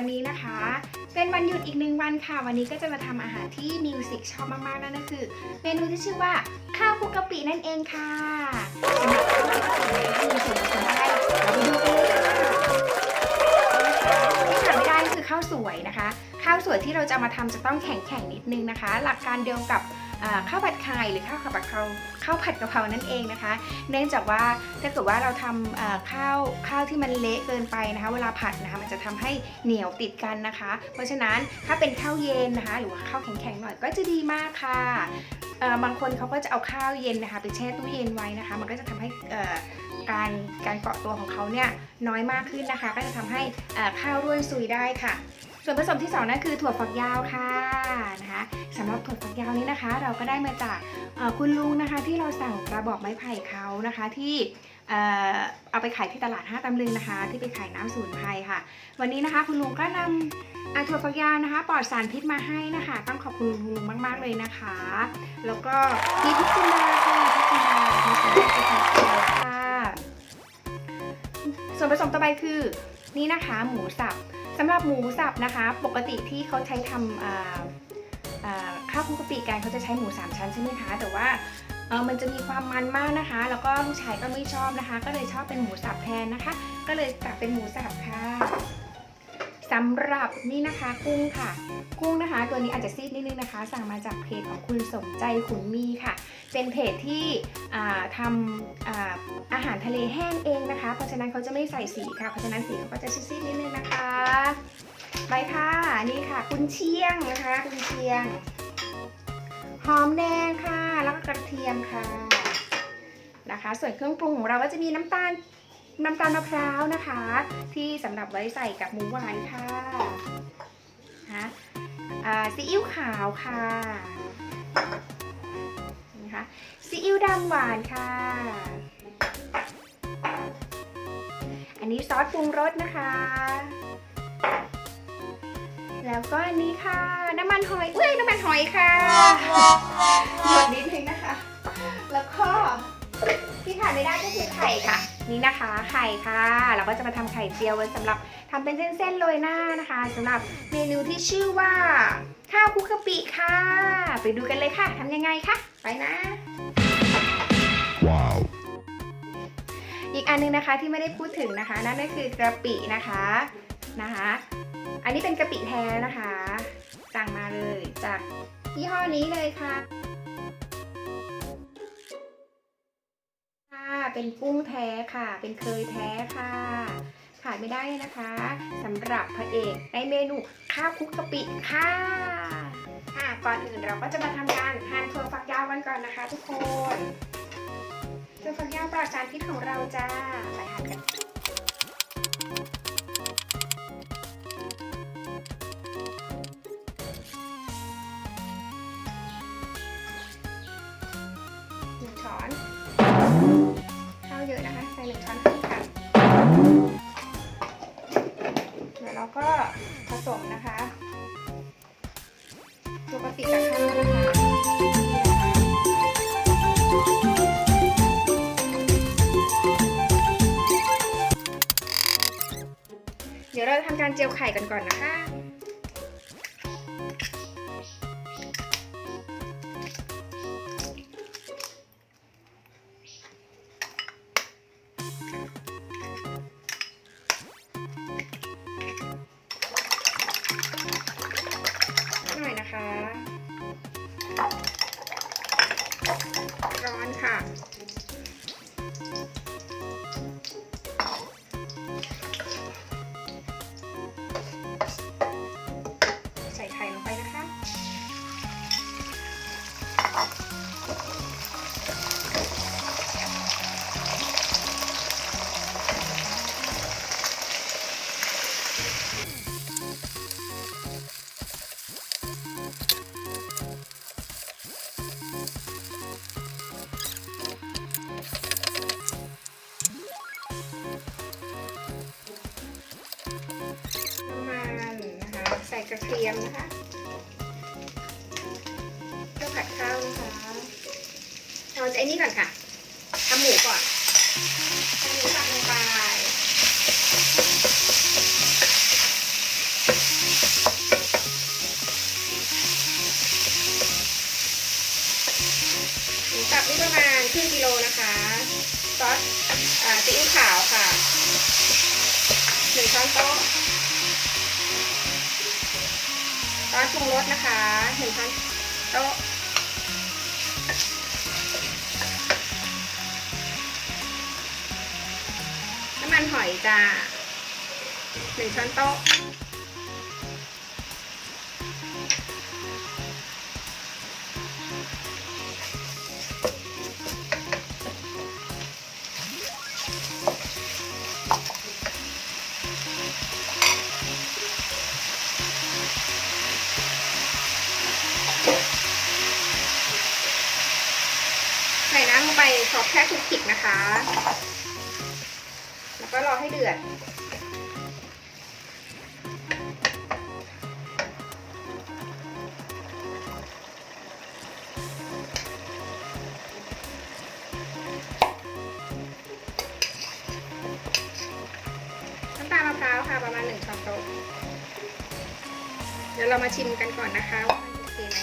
วันนี้นะคะ เป็นวันหยุดอีกหนึ่งวันค่ะ วันนี้ก็จะมาทำอาหารที่มิวสิกชอบมากๆนั่นก็คือ เมนูที่ชื่อว่าข้าวคุกกะปินั่นเองค่ะสำหรับข้าวคุกกะปิเนี่ยมีส่วนผสมอะไรเราไปดูกันเลยค่ะที่ขาดไม่ได้ก็คือข้าวสวยนะคะ ข้าวสวยที่เราจะมาทำจะต้องแข็งๆนิดนึงนะคะ หลักการเดียวกับ ข้าวผัดไข่หรือข้าวผัดกะเพราข้าวผัดกะเพรานั่นเองนะคะ เนื่องจากว่าถ้าเกิดว่าเราทำข้าวข้าวที่มันเละเกินไปนะคะ เวลาผัดนะคะมันจะทำให้เหนียวติดกันนะคะ เพราะฉะนั้นถ้าเป็นข้าวเย็นนะคะ หรือว่าข้าวแข็งๆหน่อยก็จะดีมากค่ะบางคนเขาก็จะเอาข้าวเย็นนะคะ ไปแช่ตู้เย็นไว้นะคะ มันก็จะทำให้การการเกาะตัวของเขาเนี่ยน้อยมากขึ้นนะคะ ก็จะทำให้ข้าวร่วนซุยได้ค่ะ ส่วนผสมที่สองนั่นคือถั่วฝักยาวค่ะนะคะสำหรับถั่วฝักยาวนี้นะคะ เราก็ได้มาจากคุณลุงนะคะที่เราสั่งกระบอกไม้ไผ่เขานะคะที่เออเอาไปขายที่ตลาดห้าตำลึงนะคะ ที่ไปขายน้ำสมุนไพรค่ะ วันนี้นะคะคุณลุงก็นำอถั่วฝักยาวนะคะปลอดสารพิษมาให้นะคะ ต้องขอบคุณคุณลุงมาก ๆเลยนะคะ แล้วก็มีพิกจินดาค่ะพิกจินดามีส่วนผสมของค่ะส่วนผสมต่อไปคือนี่นะคะหมูสับ สำหรับหมูสับนะคะ ปกติที่เขาใช้ทำข้าวคุกกะปิกันเขาจะใช้หมูสามชั้นใช่ไหมคะแต่ว่ามันจะมีความมันมากนะคะ แล้วก็ลูกชายก็ไม่ชอบนะคะ ก็เลยชอบเป็นหมูสับแทนนะคะ ก็เลยตักเป็นหมูสับค่ะ สำหรับนี่นะคะกุ้งค่ะ กุ้งนะคะ ตัวนี้อาจจะซีดนิดนึงนะคะ สั่งมาจากเพจของคุณสมใจขุนมีค่ะ เป็นเพจที่ทำอาอาหารทะเลแห้งเองนะคะ เพราะฉะนั้นเขาจะไม่ใส่สีค่ะ เพราะฉะนั้นสีเขาก็จะซีดๆนิดนึงนะคะไปค่ะนี่ค่ะกุนเชียงนะคะกุนเชียง หอมแดงค่ะ แล้วก็กระเทียมค่ะนะคะ ส่วนเครื่องปรุงของเราก็จะมีน้ำตาล น้ำตาลมะพร้าวนะคะ ที่สำหรับไว้ใส่กับหมูหวานค่ะนะะซีอิ๊วขาวค่ะนะคะซีอิ๊วดำหวานค่ะ อันนี้ซอสปรุงรสนะคะ แล้วก็อันนี้ค่ะ น้ำมันหอยเอ้ยน้ำมันหอยค่ะหยดนิดนึงนะคะ แล้วก็ที่ขาดไม่ได้ก็คือไข่ค่ะ นี่นะคะไข่ค่ะ เราก็จะมาทำไข่เจียวไว้สำหรับทำเป็นเส้นๆโรยหน้านะคะสำหรับเมนูที่ชื่อว่า ข้าวคลุกกะปิค่ะ ไปดูกันเลยค่ะทำยังไงคะไปนะ Wow. อีกอันนึงนะคะที่ไม่ได้พูดถึงนะคะ นั่นก็คือกะปินะคะนะคะ อันนี้เป็นกะปิแท้นะคะสั่งมาเลยจากยี่ห้อนี้เลยค่ะ เป็นกุ้งแท้ค่ะ เป็นเคยแท้ค่ะขาดไม่ได้นะคะสำหรับพระเอกในเมนูข้าวคลุกกะปิค่ะอะก่อนอื่นเราก็จะมาทำการหั่นถั่วฝักยาวกันก่อนนะคะ ทุกคนถั่วฝักยาวปลอดสารพิษของเราจ้าไปหั่นกัน หนึ่งช้อนครึ่งค่ะเดี๋ยวเราก็ผสมนะคะตัวกะปิกับข้าวนะคะเดี๋ยวเราทำการเจียวไข่กันก่อนนะคะ ร้อนค่ะ เทียมนะคะเพื่อผัดข้าวนะคะเราจะไอ้นี่ก่อนค่ะทำหมูก่อนทำหมูสับลงไปหมูสับนี่ประมาณครึ่งกิโลนะคะซอสซีอิ๊วขาวค่ะหนึ่งช้อนโต๊ะ ซอสปรุงรสนะคะหนึ่งช้อนโต๊ะน้ำมันหอยจ้าหนึ่งช้อนโต๊ะำลงไปแค่คลุกคลิกนะคะ แล้วก็รอให้เดือด น้ำตาลมะพร้าวค่ะประมาณหนึ่งช้อนโต๊ะ เดี๋ยวเรามาชิมกันก่อนนะคะว่ามันโอเคไหม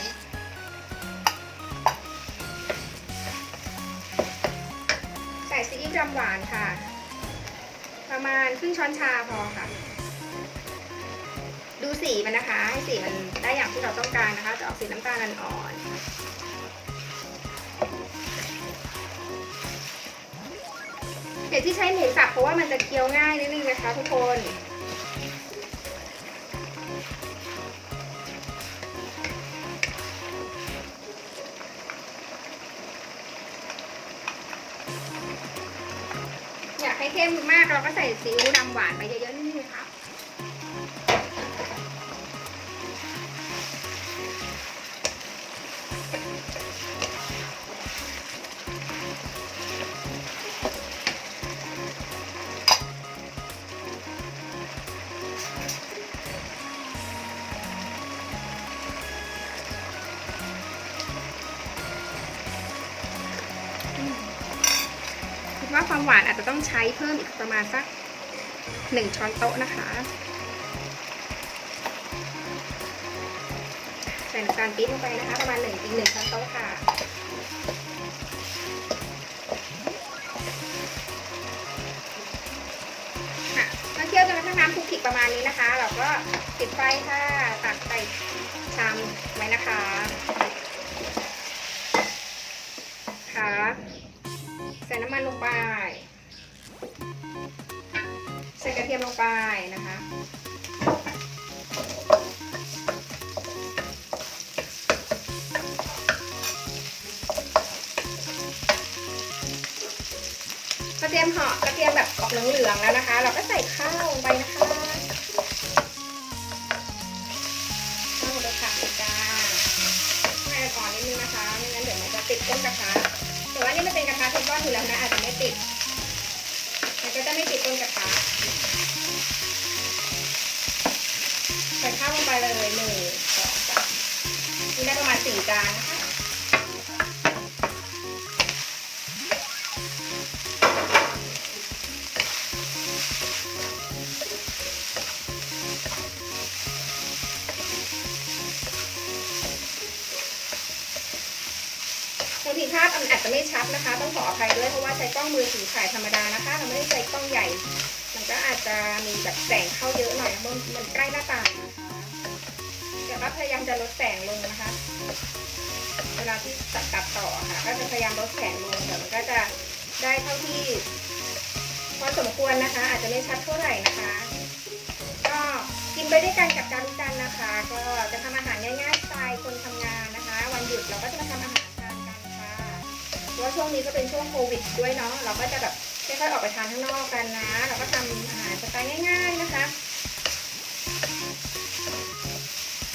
ความหวานค่ะ ประมาณครึ่งช้อนชาพอค่ะ ดูสีมันนะคะ ให้สีมันได้อย่างที่เราต้องการนะคะ จะออกสีน้ำตาลอ่อนเห็ดที่ใช้หมูสับเพราะว่ามันจะเคี้ยวง่ายนิดนึงนะคะ ทุกคน กเราก็ใส่ซีอิ๊วดำหวานไปเยอะๆนิดนึงนะคะ ความหวานอาจจะต้องใช้เพิ่มอีกประมาณสักหนึ่งช้อนโต๊ะนะคะใส่น้ำตาลปี๊บลงไปนะคะ ประมาณหนึ่งอีกหนึ่งช้อนโต๊ะค่ะค่ะเมื่อเคี่ยวจนกระทั่งน้ำคลุกคลิกประมาณนี้นะคะ เราก็ปิดไฟค่ะ ตักใส่ชามไว้นะคะ ค่ะ ใส่น้ำมันลงไป ทียมลงไปนะคะกระเทียมหาะกระเทียมแบบออกเหลืองๆแล้วนะคะ เราก็ใส่ข้าวลงไปนะคะข้าวเลยค่ะจ้าให้อ่อนนิดนึงนะคะไม่งั้นเดี๋ยวมันจะติดก้นกระทะแต่ว่านี่มันเป็นกระทะเทฟลอนอยู่แล้วนะอาจจะไม่ติดมันก็จะไม่ติดก้นกระทะาวลงไปเลยหนึ่งสองสามนี่ได้ประมาณสี่จานนะคะบางทีภาพมันอาจจะไม่ชัดนะคะ ต้องขออภัยด้วยเพราะว่าใช้กล้องมือถือถ่ายธรรมดานะคะ เราไม่ได้ใช้กล้องใหญ่ มันก็อาจจะมีแบบแสงเข้าเยอะหน่อยมันมันใกล้หน้าต่าง ก็พยายามจะลดแสงลงนะคะ เวลาที่ตัดตัดต่อค่ะ ก็จะพยายามลดแสงลงเดี๋ยวมันก็จะได้เท่าที่พอสมควรนะคะ อาจจะไม่ชัดเท่าไหร่นะคะ ก็กินไปด้วยกันกับการจันนะคะ ก็จะทำอาหารง่ายๆสไตล์คนทำงานนะคะ วันหยุดเราก็จะมาทำอาหารทานกันค่ะเพราะช่วงนี้ก็เป็นช่วงโควิดด้วยเนาะเราก็จะแบบค่อยๆออกไปทานข้างนอกกันนะ เราก็ทำอาหารสไตล์ง่าย ๆนะคะ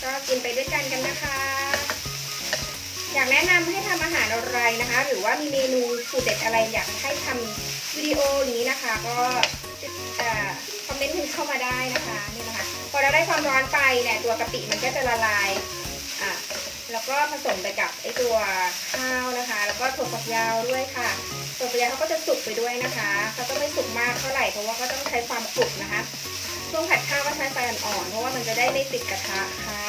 ก็กินไปด้วยกันกันนะคะ อยากแนะนำให้ทำอาหารอะไรนะคะ หรือว่ามีเมนูสูตรเด็ดอะไรอยากให้ทำวิดีโอนี้นะคะ ก็คอมเมนต์เข้ามาได้นะคะนี่นะคะพอเราได้ความร้อนไปเนี่ยตัวกะปิมันก็จะละลายอะแล้วก็ผสมไปกับไอตัวข้าวนะคะ แล้วก็ถั่วฝักยาวด้วยค่ะถั่วฝักยาวเขาก็จะสุกไปด้วยนะคะเขาต้องไม่สุกมากเท่าไหร่เพราะว่าก็ต้องใช้ความสุกนะคะ ช่วงผัดข้าวก็ใช้ไฟอ่อนๆเพราะว่ามันจะได้ไม่ติดกระทะค่ะ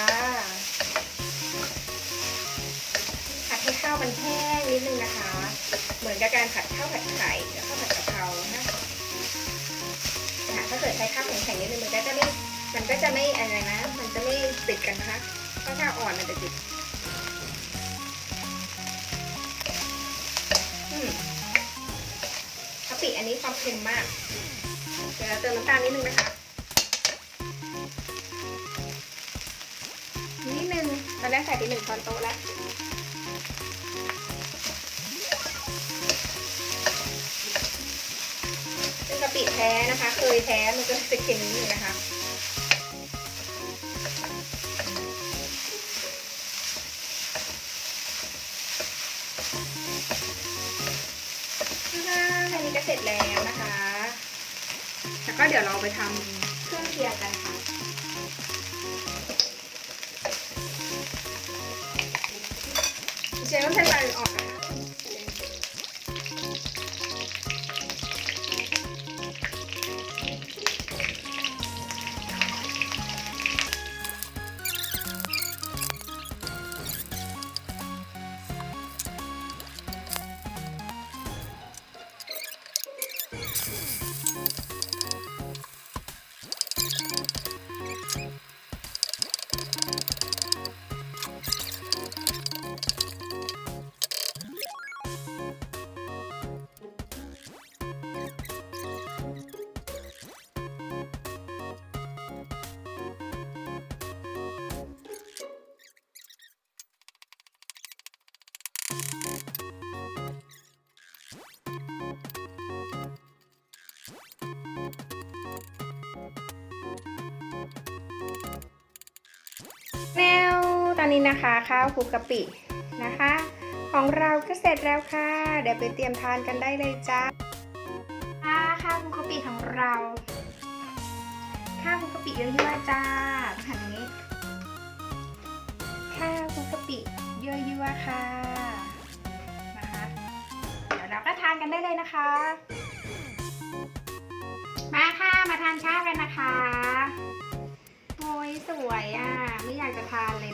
ผัดให้ข้าวมันแห้งนิดนึงนะคะ เหมือนกับการผัดข้าวผัดไข่หรือข้าวผัดกะเพรานะคะถ้าเกิดใช้ข้าวแข็งๆนิดนึงมันก็จะไม่ มันก็จะไม่อะไรนะ มันจะไม่ติดกันนะคะถ้าข้าวอ่อนมันจะติดกะปิอันนี้ความเค็มมาก เดี๋ยวเราเติมน้ำตาลนิดนึงนะคะ ใส่ไปหนึ่งช้อนโต๊ะแล้วเป็นกะปิแท้นะคะ เคยแท้มันก็จะเค็มนิดนึงนะคะอันนี้ก็เสร็จแล้วนะคะ แล้วก็เดี๋ยวเราไปทำเครื่องเคียงกัน ค่ะ นี้นะคะข้าวคลุกกะปินะคะ ของเราก็เสร็จแล้วค่ะ เดี๋ยวไปเตรียมทานกันได้เลยจ้าอ่าข้าวคลุกกะปิของเรา ข้าวคลุกกะปิเยอะๆจ้าหันอย่างนี้ ข้าวคลุกกะปิเยอะๆค่ะนะคะเดี๋ยวเราก็ทานกันได้เลยนะคะ มาค่ะมาทานข้าวกันนะคะโอ้ยสวยอะไม่อยากจะทานเลย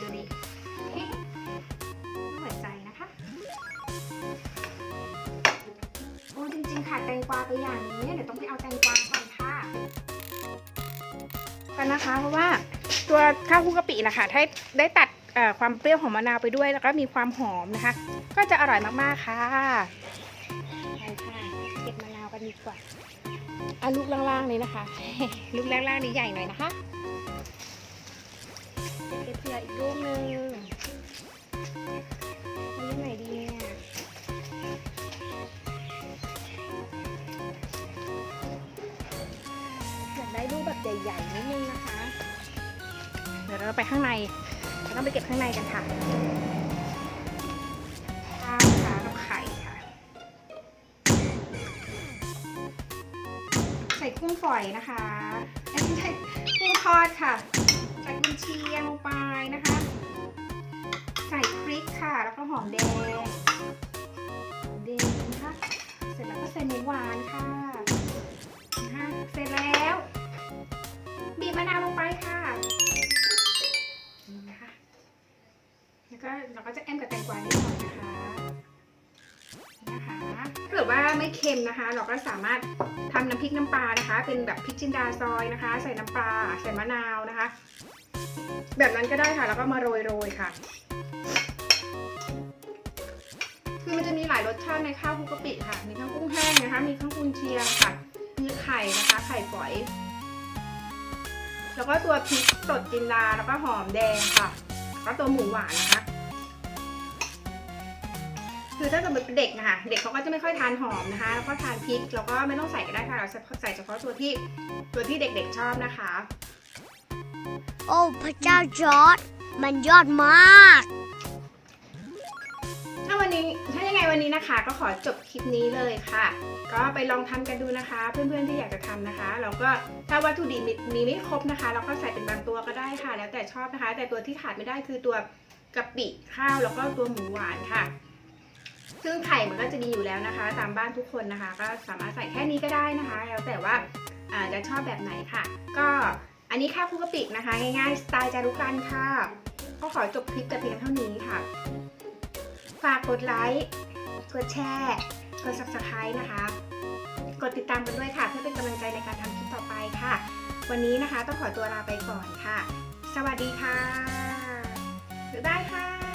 งๆขาดแตงกวาไปอย่างนี้ เดี๋ยวต้องไปเอาแตงกวาก่อนค่ะ กันนะคะ เพราะว่าตัวข้าวคลุกกะปินะคะถ้าได้ตัดเอ่อความเปรี้ยวของมะนาวไปด้วย แล้วก็มีความหอมนะคะ ก็จะอร่อยมากๆค่ะไปค่ะเก็บมะนาวกันดีกว่าเอาลูกล่างๆนี้นะคะ ลูกล่างๆนี้ใหญ่หน่อยนะคะ เราไปข้างในเราต้องไปเก็บข้างในกันค่ะข้าวค่ะกับไข่ค่ะ ใส่กุ้งฝอยนะคะอ้ยไม่ใช่กุ้งทอดค่ะ ใส่กุนเชียงลงไปนะคะ ใส่พริกค่ะ แล้วก็หอมแดงหอมแดงนะคะ เสร็จแล้วก็ใส่หมูหวานค่ะ ไม่เค็มนะคะ เราก็สามารถทำน้ำพริกน้ำปลานะคะ เป็นแบบพริกจินดาซอยนะคะ ใส่น้ำปลาใส่มะนาวนะคะ แบบนั้นก็ได้ค่ะ แล้วก็มาโรยๆค่ะ คือมันจะมีหลายรสชาติในข้าวคุกกะปิค่ะ มีทั้งกุ้งแห้งนะคะ มีทั้งกุนเชียงค่ะ มีไข่นะคะ ไข่ฝอย แล้วก็ตัวพริกสดจินดาแล้วก็หอมแดงค่ะ แล้วก็ตัวหมูหวานนะคะ คือถ้าเกิดเป็นเด็กนะคะเด็กเขาก็จะไม่ค่อยทานหอมนะคะแล้วก็ทานพริกแล้วก็ไม่ต้องใส่ก็ได้ค่ะเราใส่เฉพาะตัวที่ตัวที่เด็กๆชอบนะคะ โอ้พระเจ้าจอร์ดมันยอดมากถ้าวันนี้ถ้ายังไงวันนี้นะคะ ก็ขอจบคลิปนี้เลยค่ะ ก็ไปลองทำกันดูนะคะ เพื่อนๆที่อยากจะทำนะคะเราก็ถ้าวัตถุดิบมีมีไม่ครบนะคะ เราก็ใส่เป็นบางตัวก็ได้ค่ะ แล้วแต่ชอบนะคะ แต่ตัวที่ขาดไม่ได้คือตัวกะปิข้าวแล้วก็ตัวหมูหวานค่ะ ซึ่งไข่มันก็จะมีอยู่แล้วนะคะ ตามบ้านทุกคนนะคะ ก็สามารถใส่แค่นี้ก็ได้นะคะ แล้วแต่ว่าาจะชอบแบบไหนค่ะ ก็อันนี้ข้าวคุกกะปินะคะ ง่ายๆสไตล์จารุกันค่ะ ก็ขอจบคลิปแต่เพียงเท่านี้ค่ะ ฝากกดไลค์กดแชร์กด subscribe นะคะ กดติดตามกันด้วยค่ะ เพื่อเป็นกำลังใจในการทำคลิปต่อไปค่ะ วันนี้นะคะต้องขอตัวลาไปก่อนค่ะ สวัสดีค่ะบ๊ายบายค่ะ